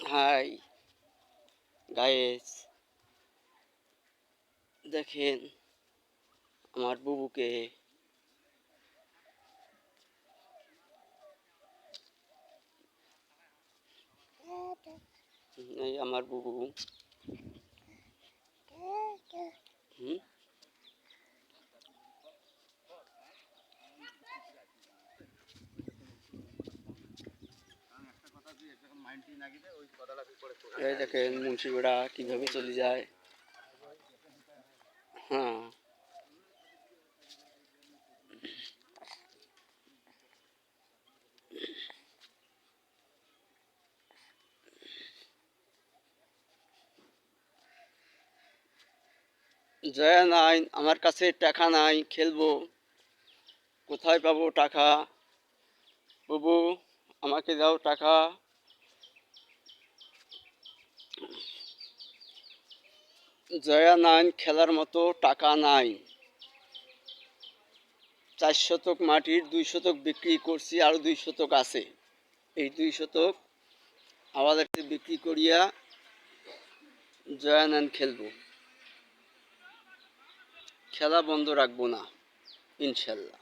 High guys দেখেন আমার বুবুকে এই আমার বুবু এই দেখেন মুন্সিপাড়া কীভাবে চলে যায়। হ্যাঁ। জয়া নাই আমার কাছে টাকা নাই খেলব। কোথায় পাবো টাকা? বাবু আমাকে দাও টাকা। জয়া নাই, খেলার মতো টাকা নাই। চার শতক মাটির দুই শতক বিক্রি করছি আরও দুই শতক আছে। এই দুই শতক আমাদেরকে বিক্রি করিয়া জয়ানান খেলব। খেলা বন্ধ রাখব না, ইনশাল্লাহ।